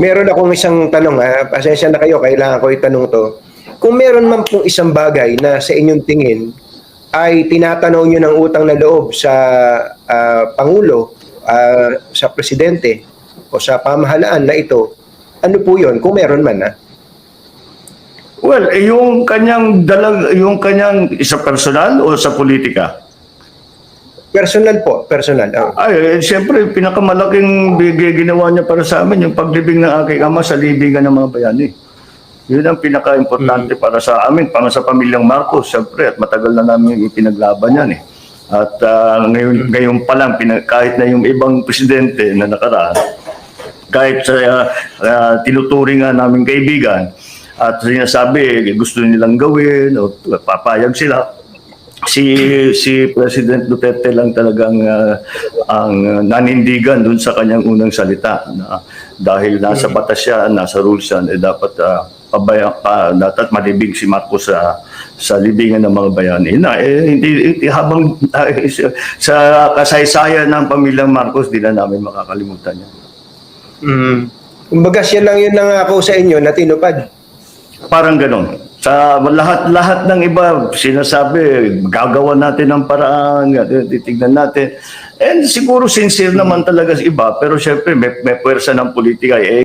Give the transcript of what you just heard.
meron akong isang tanong, ha? pasensya na kayo, kailangan ko itanong to. Kung meron man pong isang bagay na sa inyong tingin ay tinatanaw nyo ng utang na loob sa ah, Pangulo, ah, sa Presidente, o sa pamahalaan na ito, ano po yon kung meron man ha? Well, eh, yung kanyang dalag, yung kanyang isa personal o sa politika? Personal po, personal. oh. Ay, eh, siyempre, pinakamalaking bigay ginawa niya para sa amin, yung paglibing ng aking ama sa libingan ng mga bayani. Yun ang pinaka-importante para sa amin, para sa pamilyang Marcos, siyempre, at matagal na namin pinaglaban yan eh. At ah, ngayon, ngayon pa lang, kahit na yung ibang presidente na nakaraan, kahit sa ah, ah, tinuturing nga namin kaibigan, at sinasabi gusto nilang gawin o papayag sila, si si President Duterte lang talagang ah, ang nanindigan dun sa kanyang unang salita na dahil nasa batas siya, nasa rules yan, eh dapat uh, pabaya, pa, dapat malibig si Marcos sa sa libingan ng mga bayani. Na, eh, hindi, hindi- habang sa, sa kasaysayan ng pamilyang Marcos, di na namin makakalimutan yan. Mm. Kumbaga siya lang yun nangako sa inyo na tinupad. Parang ganon. Sa lahat-lahat ng iba, sinasabi, gagawa natin ng paraan, titignan natin. And siguro sincere naman talaga iba, pero syempre may, may pwersa ng politika. Eh,